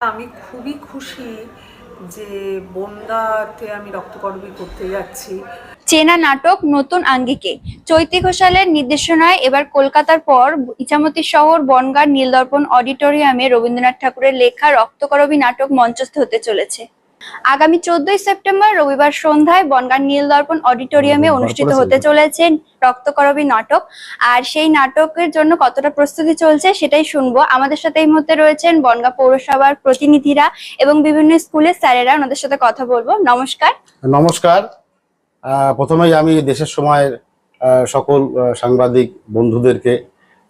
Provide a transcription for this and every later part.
আমি খুবই খুশি যে বন্দাতে আমি রক্তকর্মী করতে যাচ্ছি। চেনা নাটক নতুন আঙ্গিকে। চৈতি ঘোষালের নির্দেশনায় এবার কলকাতার পর ইছামতি শহর বনগাঁর নীলদর্পণ অডিটোরিয়ামে রবীন্দ্রনাথ ঠাকুরের লেখা রক্তকরবী নাটক মঞ্চস্থ হতে চলেছে। আগামী চোদ্দই সেপ্টেম্বর রবিবার সন্ধ্যায় বনগাঁ নীলদর্পণ অডিটোরিয়ামে অনুষ্ঠিত হতে চলেছে রক্তকরবী নাটক। আর সেই নাটকের জন্য কতটা প্রস্তুতি চলছে সেটাই শুনব। আমাদের সাথে এই মুহূর্তে রয়েছেন বনগাঁ পৌরসভার প্রতিনিধিরা এবং বিভিন্ন স্কুলের স্যারেরা। ওনাদের সাথে কথা বলব। নমস্কার। নমস্কার। প্রথমেই আমি দেশের সময়ের সকল সাংবাদিক বন্ধুদেরকে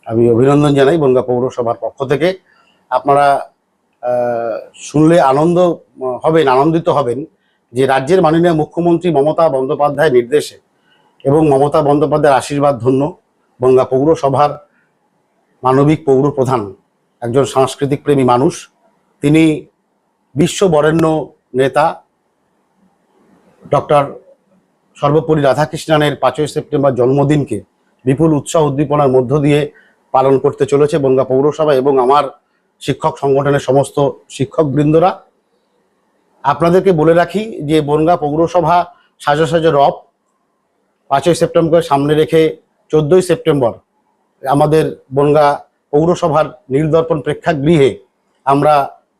আমি অভিনন্দন জানাই বনগা পৌরসভার পক্ষ থেকে। আপনারা শুনলে আনন্দ, হবেন, আনন্দিত হবেন যে রাজ্যের মাননীয় মুখ্যমন্ত্রী মমতা বন্দ্যোপাধ্যায়ের নির্দেশে এবং মমতা বন্দ্যোপাধ্যায়ের আশীর্বাদ ধন্য বঙ্গা পৌরসভার মানবিক পৌর প্রধান একজন সাংস্কৃতিক প্রেমী মানুষ। তিনি বিশ্ব বরেণ্য নেতা, ডক্টর সর্বোপরি রাধাকৃষ্ণনের পাঁচই সেপ্টেম্বর জন্মদিনকে বিপুল উৎসাহ উদ্দীপনার মধ্য দিয়ে পালন করতে চলেছে বঙ্গা পৌরসভা এবং আমার শিক্ষক সংগঠনের সমস্ত শিক্ষকবৃন্দরা। আপনাদেরকে বলে রাখি যে বনগা পৌরসভা সাজো সাজো রব পাঁচই সেপ্টেম্বর সামনে রেখে চোদ্দই সেপ্টেম্বর আমাদের বনগা পৌরসভার নীলদর্পণ প্রেক্ষাগৃহে আমরা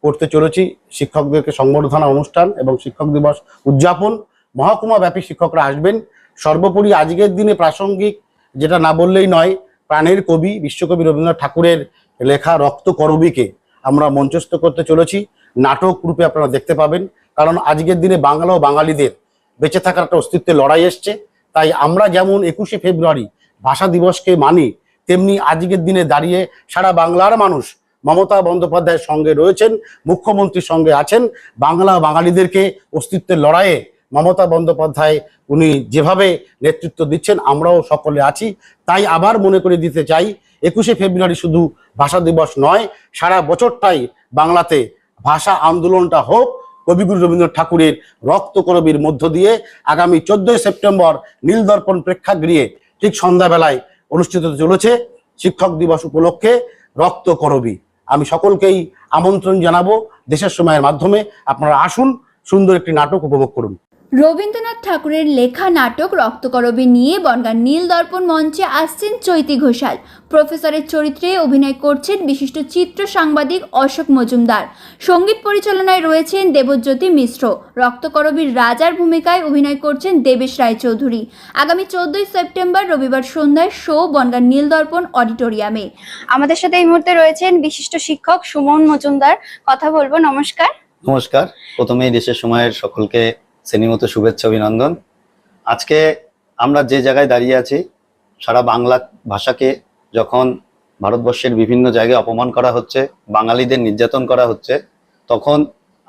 করতে চলেছি শিক্ষকদেরকে সংবর্ধনা অনুষ্ঠান এবং শিক্ষক দিবস উদযাপন। মহকুমা ব্যাপী শিক্ষকরা আসবেন। সর্বোপরি আজকের দিনে প্রাসঙ্গিক, যেটা না বললেই নয়, প্রাণের কবি বিশ্বকবি রবীন্দ্রনাথ ঠাকুরের লেখা রক্ত করবীকে আমরা মঞ্চস্থ করতে চলেছি। নাটক রূপে আপনারা দেখতে পাবেন। কারণ আজকের দিনে বাংলা ও বাঙালিদের বেঁচে থাকার একটা অস্তিত্বের লড়াই এসছে। তাই আমরা যেমন একুশে ফেব্রুয়ারি ভাষা দিবসকে মানি, তেমনি আজকের দিনে দাঁড়িয়ে সারা বাংলার মানুষ মমতা বন্দ্যোপাধ্যায়ের সঙ্গে রয়েছেন, মুখ্যমন্ত্রীর সঙ্গে আছেন। বাংলা বাঙালিদেরকে অস্তিত্বের লড়াইয়ে মমতা বন্দ্যোপাধ্যায় উনি যেভাবে নেতৃত্ব দিচ্ছেন, আমরাও সকলে আছি। তাই আবার মনে করে দিতে চাই একুশে ফেব্রুয়ারি শুধু ভাষা দিবস নয়, সারা বছরটাই বাংলাতে ভাষা আন্দোলনটা হোক, কবিগুরু রবীন্দ্রনাথ ঠাকুরের রক্ত করবীর মধ্য দিয়ে আগামী চোদ্দই সেপ্টেম্বর নীলদর্পণ প্রেক্ষাগৃহে ঠিক সন্ধ্যাবেলায় অনুষ্ঠিত চলেছে শিক্ষক দিবস উপলক্ষে রক্ত করবী আমি সকলকেই আমন্ত্রণ জানাব দেশের সময়ের মাধ্যমে। আপনারা আসুন, সুন্দর একটি নাটক উপভোগ করুন। রবীন্দ্রনাথ ঠাকুরের লেখা নাটক রক্তকরবী নিয়ে বনগাঁ নীল দর্পণ মঞ্চে আসছেন চৈতি ঘোষাল। প্রফেসরের চরিত্রে অভিনয় করছেন বিশিষ্ট চিত্র সাংবাদিক অশোক মজুমদার। সংগীত পরিচালনায় রয়েছেন দেবজ্যোতি মিশ্র। রক্তকরবীর রাজার ভূমিকায় অভিনয় করছেন দেবেশ রায়চৌধুরী। আগামী চোদ্দই সেপ্টেম্বর রবিবার সন্ধ্যায় শো বনগাঁ নীল দর্পণ অডিটোরিয়ামে। আমাদের সাথে এই মুহূর্তে রয়েছেন বিশিষ্ট শিক্ষক সুমন মজুমদার। কথা বলব, নমস্কার। নমস্কার। প্রথমে দেশের সময়ের সকলকে শ্রেণীমতো শুভেচ্ছা অভিনন্দন। আজকে আমরা যে জায়গায় দাঁড়িয়ে আছি, সারা বাংলা ভাষাকে যখন ভারতবর্ষের বিভিন্ন জায়গায় অপমান করা হচ্ছে, বাঙালিদের নির্যাতন করা হচ্ছে, তখন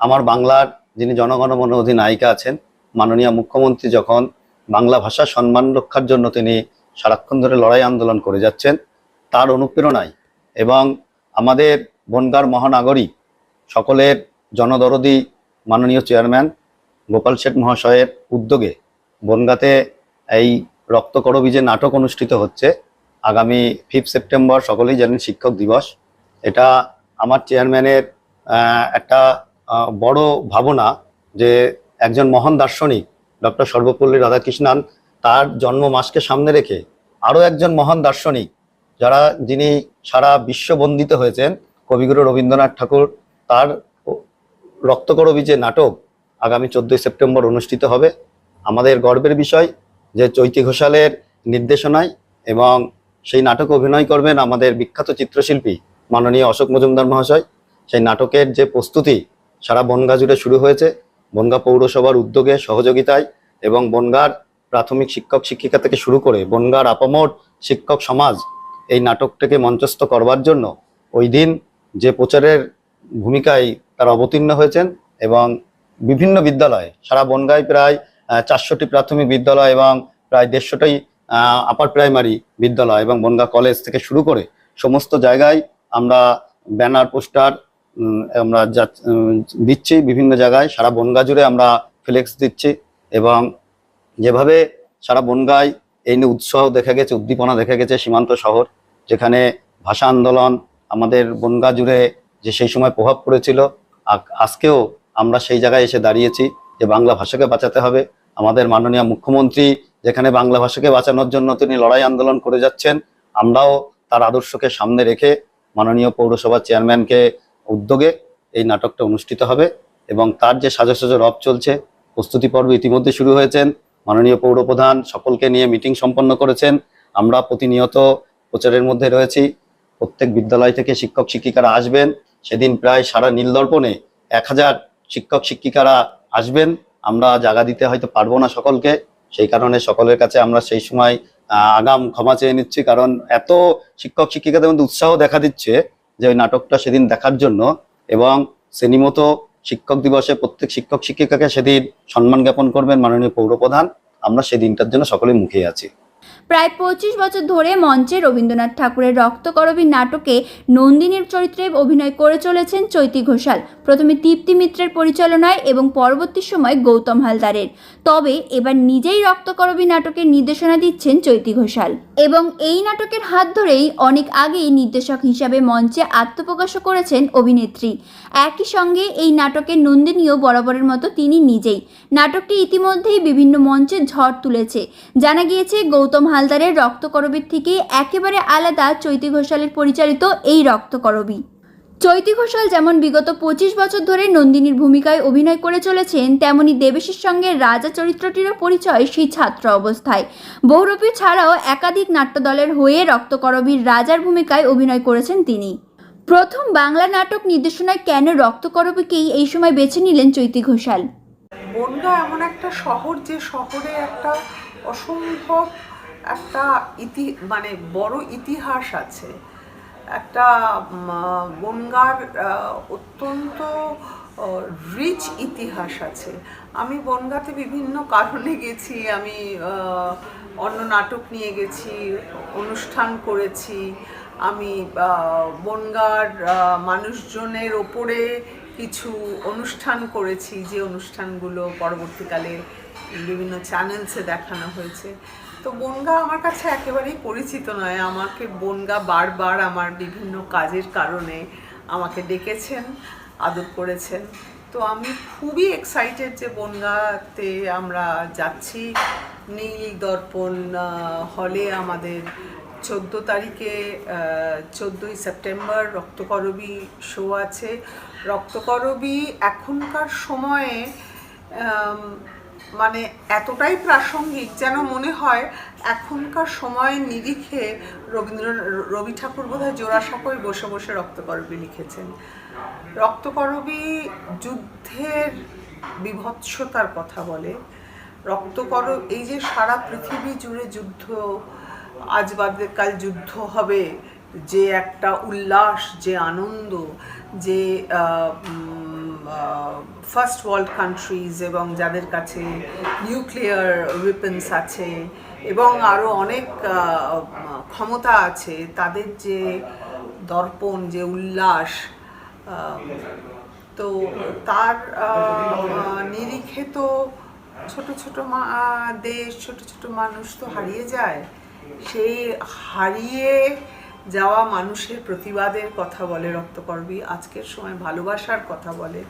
আমার বাংলার যিনি জনগণমন অধিনায়িকা আছেন, মাননীয় মুখ্যমন্ত্রী যখন বাংলা ভাষার সম্মান রক্ষার জন্য তিনি সারাক্ষণ ধরে লড়াই আন্দোলন করে যাচ্ছেন, তার অনুপ্রেরণায় এবং আমাদের বনগার মহানাগরিক সকলের জনদরদি মাননীয় চেয়ারম্যান গোপাল শেঠ মহাশয়ের উদ্যোগে বনগাতে এই রক্তকরবী যে নাটক অনুষ্ঠিত হচ্ছে। আগামী ফিফথ সেপ্টেম্বর সকলেই জানেন শিক্ষক দিবস। এটা আমার চেয়ারম্যানের একটা বড় ভাবনা যে একজন মহান দার্শনিক, ডক্টর সর্বপল্লী রাধাকৃষ্ণন তার জন্ম মাসকে সামনে রেখে আরও একজন মহান দার্শনিক, যারা যিনি সারা বিশ্ব বন্দিত হয়েছেন, কবিগুরু রবীন্দ্রনাথ ঠাকুর, তার রক্তকরবী যে নাটক আগামী চোদ্দই সেপ্টেম্বর অনুষ্ঠিত হবে। আমাদের গর্বের বিষয় যে চৈতি ঘোষালের নির্দেশনায় এবং সেই নাটকে অভিনয় করবেন আমাদের বিখ্যাত চিত্রশিল্পী মাননীয় অশোক মজুমদার মহাশয়। সেই নাটকের যে প্রস্তুতি সারা বনগা জুড়ে শুরু হয়েছে। বনগা পৌরসভার উদ্যোগে, সহযোগিতায় এবং বনগার প্রাথমিক শিক্ষক শিক্ষিকা থেকে শুরু করে বনগার আপামর শিক্ষক সমাজ এই নাটকটাকে মঞ্চস্থ করবার জন্য ওই দিন যে প্রচারের ভূমিকায় তারা অবতীর্ণ হয়েছেন এবং বিভিন্ন বিদ্যালয়, সারা বনগাঁয় প্রায় চারশোটি প্রাথমিক বিদ্যালয় এবং প্রায় দেড়শোটাই আপার প্রাইমারি বিদ্যালয় এবং বনগাঁ কলেজ থেকে শুরু করে সমস্ত জায়গায় আমরা ব্যানার পোস্টার আমরা দিচ্ছি বিভিন্ন জায়গায়। সারা বনগাঁ জুড়ে আমরা ফ্লেক্স দিচ্ছি এবং যেভাবে সারা বনগাঁয় এই নিয়ে উৎসাহ দেখা গেছে, উদ্দীপনা দেখা গেছে সীমান্ত শহর, যেখানে ভাষা আন্দোলন আমাদের বনগাঁ জুড়ে যে সেই সময় প্রভাব পড়েছিল আজকেও আমরা সেই জায়গায় এসে দাঁড়িয়েছি যে বাংলা ভাষাকে বাঁচাতে হবে। আমাদের মাননীয় মুখ্যমন্ত্রী যেখানে বাংলা ভাষাকে বাঁচানোর জন্য তিনি লড়াই আন্দোলন করে যাচ্ছেন, আমরাও তার আদর্শকে সামনে রেখে মাননীয় পৌরসভা চেয়ারম্যানকে উদ্যোগে এই নাটকটা অনুষ্ঠিত হবে এবং তার যে সাজো সাজো রব চলছে, প্রস্তুতি পর্ব ইতিমধ্যে শুরু হয়েছেন। মাননীয় পৌরপ্রধান সকলকে নিয়ে মিটিং সম্পন্ন করেছেন। আমরা প্রতিনিয়ত প্রচারের মধ্যে রয়েছি। প্রত্যেক বিদ্যালয় থেকে শিক্ষক শিক্ষিকারা আসবেন। সেদিন প্রায় সারা নীলদর্পণে এক হাজার শিক্ষক শিক্ষিকারা আসবেন, আমরা জায়গা দিতে হয়তো পারব না সকলকে। সেই কারণে সকলের কাছে আমরা সেই সময় আগাম ক্ষমা চেয়ে নিচ্ছি। কারণ এত শিক্ষক শিক্ষিকাদের মধ্যে উৎসাহ দেখা দিচ্ছে যে ওই নাটকটা সেদিন দেখার জন্য এবং শ্রেণীমতো শিক্ষক দিবসে প্রত্যেক শিক্ষক শিক্ষিকাকে সেদিন সম্মান জ্ঞাপন করবেন মাননীয় পৌরপ্রধান। আমরা সেই দিনটার জন্য সকলে মুখিয়ে আছি। প্রায় পঁচিশ বছর ধরে মঞ্চে রবীন্দ্রনাথ ঠাকুরের রক্তকরবী নাটকে নন্দিনীর চরিত্রে অভিনয় করে চলেছেন চৈতি ঘোষাল। প্রথমে তৃপ্তি মিত্রের পরিচালনায় এবং পরবর্তী সময় গৌতম হালদারের। তবে এবার নিজেই রক্তকরবী নাটকের নির্দেশনা দিচ্ছেন চৈতি ঘোষাল। এবং এই নাটকের হাত ধরেই অনেক আগেই নির্দেশক হিসাবে মঞ্চে আত্মপ্রকাশও করেছেন অভিনেত্রী। একই সঙ্গে এই নাটকের নন্দিনীও বরাবরের মতো তিনি নিজেই। নাটকটি ইতিমধ্যেই বিভিন্ন মঞ্চে ঝড় তুলেছে। জানা গিয়েছে গৌতম হালদারের রক্তকরবীর থেকে একেবারে আলাদা চৈতি ঘোষালের পরিচালিত এই রক্তকরবী। চৈতি ঘোষাল যেমন বিগত পঁচিশ বছর ধরে নন্দিনীর ভূমিকায় অভিনয় করে চলেছেন, তেমনি দেবেশের সঙ্গে রাজা চরিত্রটিরও পরিচয় সেই ছাত্র অবস্থায়। বহুরূপী ছাড়াও একাধিক নাট্যদলের হয়ে রক্তকরবীর রাজার ভূমিকায় অভিনয় করেছেন তিনি। প্রথম বাংলা নাটক নির্দেশনায় কেন রক্তকরবীকেই এই সময় বেছে নিলেন চৈতি ঘোষাল? বনগা এমন একটা শহর যে শহরে একটা অসম্ভব একটা ইতি মানে বড় ইতিহাস আছে। একটা বনগার অত্যন্ত রিচ ইতিহাস আছে। আমি বনগাতে বিভিন্ন কারণে গেছি, আমি অন্য নাটক নিয়ে গেছি, অনুষ্ঠান করেছি। আমি বনগার মানুষজনের ওপরে কিছু অনুষ্ঠান করেছি, যে অনুষ্ঠানগুলো পরবর্তীকালে বিভিন্ন চ্যানেলসে দেখানো হয়েছে। তো বনগা আমার কাছে একেবারেই পরিচিত নয়। আমাকে বনগা বারবার আমার বিভিন্ন কাজের কারণে আমাকে ডেকেছেন, আদর করেছেন। তো আমি খুবই এক্সাইটেড যে বনগাতে আমরা যাচ্ছি। নীল দর্পণ হলে আমাদের চোদ্দ তারিখে চোদ্দোই সেপ্টেম্বর রক্তকরবী শো আছে। রক্তকরবী এখনকার সময়ে মানে এতটাই প্রাসঙ্গিক যেন মনে হয় এখনকার সময়ের নিরিখে রবীন্দ্র, রবি ঠাকুর বোধহয় জোড়াসাঁকোয় বসে বসে রক্তকরবী লিখেছেন। রক্তকরবী যুদ্ধের বিভৎসতার কথা বলে। রক্তকর, এই যে সারা পৃথিবী জুড়ে যুদ্ধ, আজ কাল যুদ্ধ হবে, যে একটা উল্লাস, যে আনন্দ, যে ফার্স্ট ওয়ার্ল্ড কান্ট্রিজ এবং যাদের কাছে নিউক্লিয়ার ওয়েপন্স আছে এবং আরও অনেক ক্ষমতা আছে, তাদের যে দর্পণ, যে উল্লাস তো তার নিরিখে তো ছোট ছোট দেশ, ছোট ছোট মানুষ তো হারিয়ে যায়। সেই হারিয়ে যাওয়া মানুষের প্রতিবাদের কথা বলে রক্তকর্বী, আজকের সময় ভালোবাসার কথা বলে।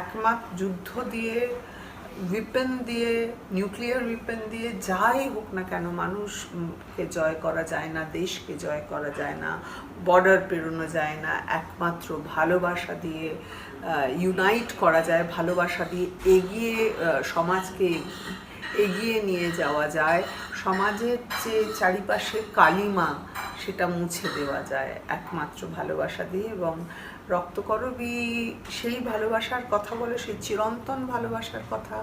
একমাত্র যুদ্ধ দিয়ে উইপেন দিয়ে নিউক্লিয়ার উইপেন দিয়ে যাই হোক না কেন মানুষকে জয় করা যায় না, দেশকে জয় করা যায় না বর্ডার পেরোনো যায় না, একমাত্র ভালোবাসা দিয়ে ইউনাইট করা যায়, ভালোবাসা দিয়ে এগিয়ে সমাজকে এগিয়ে নিয়ে যাওয়া যায়। সমাজের যে চারিপাশে কালিমা সেটা মুছে দেওয়া যায় একমাত্র ভালোবাসা দিয়ে এবং রক্তকরবী সেই ভালোবাসার কথা বলে, সেই চিরন্তন ভালোবাসার কথা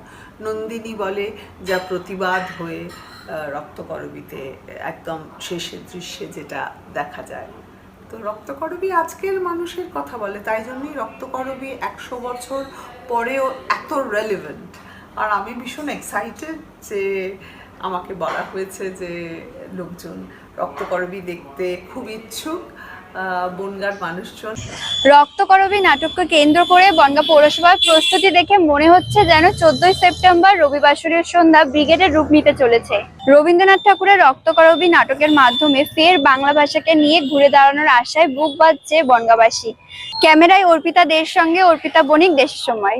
নন্দিনী বলে, যা প্রতিবাদ হয়ে রক্তকরবীতে একদম শেষের দৃশ্যে যেটা দেখা যায়। তো রক্তকরবী আজকের মানুষের কথা বলে, তাই জন্যই রক্তকরবী একশো বছর পরেও এত রেলিভেন্ট আর আমি ভীষণ এক্সাইটেড যে আমাকে বলা হয়েছে যে লোকজন, রক্তকরবী দেখতে খুব ইচ্ছুক রক্তকরবী নাটককে কেন্দ্র করে বনগাঁ পৌরসভার প্রস্তুতি দেখে মনে হচ্ছে যেন চোদ্দই সেপ্টেম্বর রবিবাসরীয় সন্ধ্যা ব্রিগেডের রূপ নিতে চলেছে। রবীন্দ্রনাথ ঠাকুরের রক্তকরবী নাটকের মাধ্যমে ফের বাংলা ভাষাকে নিয়ে ঘুরে দাঁড়ানোর আশায় বুক বাঁধছে বনগাঁবাসী। ক্যামেরায় অর্পিতা দের সঙ্গে অর্পিতা বণিক, দেশের সময়।